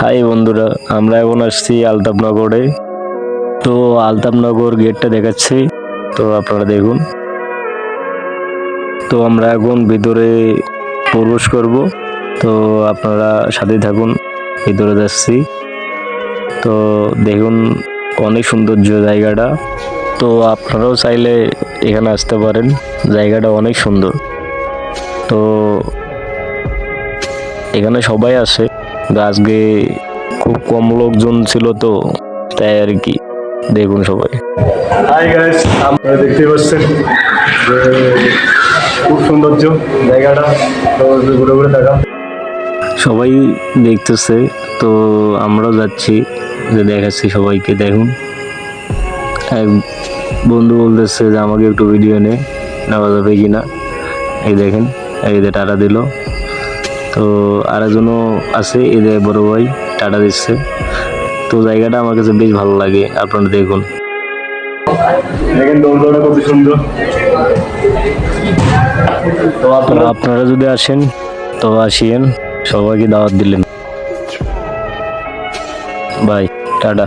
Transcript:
High বন্ধুরা, আমরা এখন আসছি আলতাপনগরে। তো আলতাপনগর গেটটা দেখাচ্ছি, তো আপনারা দেখুন। তো আমরা এখন ভিতরে প্রবেশ করব, তো আপনারা সাথে থাকুন, ভিতরে যাচ্ছি। তো দেখুন, অনেক সৌন্দর্য জায়গাটা। তো আপনারাও চাইলে এখানে আসতে পারেন, জায়গাটা অনেক সুন্দর। তো এখানে সবাই আসে আজকে খুব কম লোকজন ছিল তো তাই আর কি। দেখুন সবাই। হাই গাইস আপনারা দেখতে পাচ্ছেন খুব সৌন্দর্য জায়গাটা। তো ঘুরে ঘুরে দেখা সবাই দেখতেছে তো আমরাও যাচ্ছি যে দেখাচ্ছি সবাইকে দেখুন। এক বন্ধু বলতেছে যে আমাকে একটু ভিডিও নে নেওয়া যাবে কি না এই দেখেন এই যে টাটা দিল। তো আরেকজনও আছে এই যে বড় ভাই টাটা দিচ্ছে। তো জায়গাটা আমার কাছে বেশ ভালো লাগে আপনারা দেখুন। কত সুন্দর। তো আপনারা যদি আসেন তো আসিয়েন সবাইকে দাওয়াত দিলেন। Bye tata.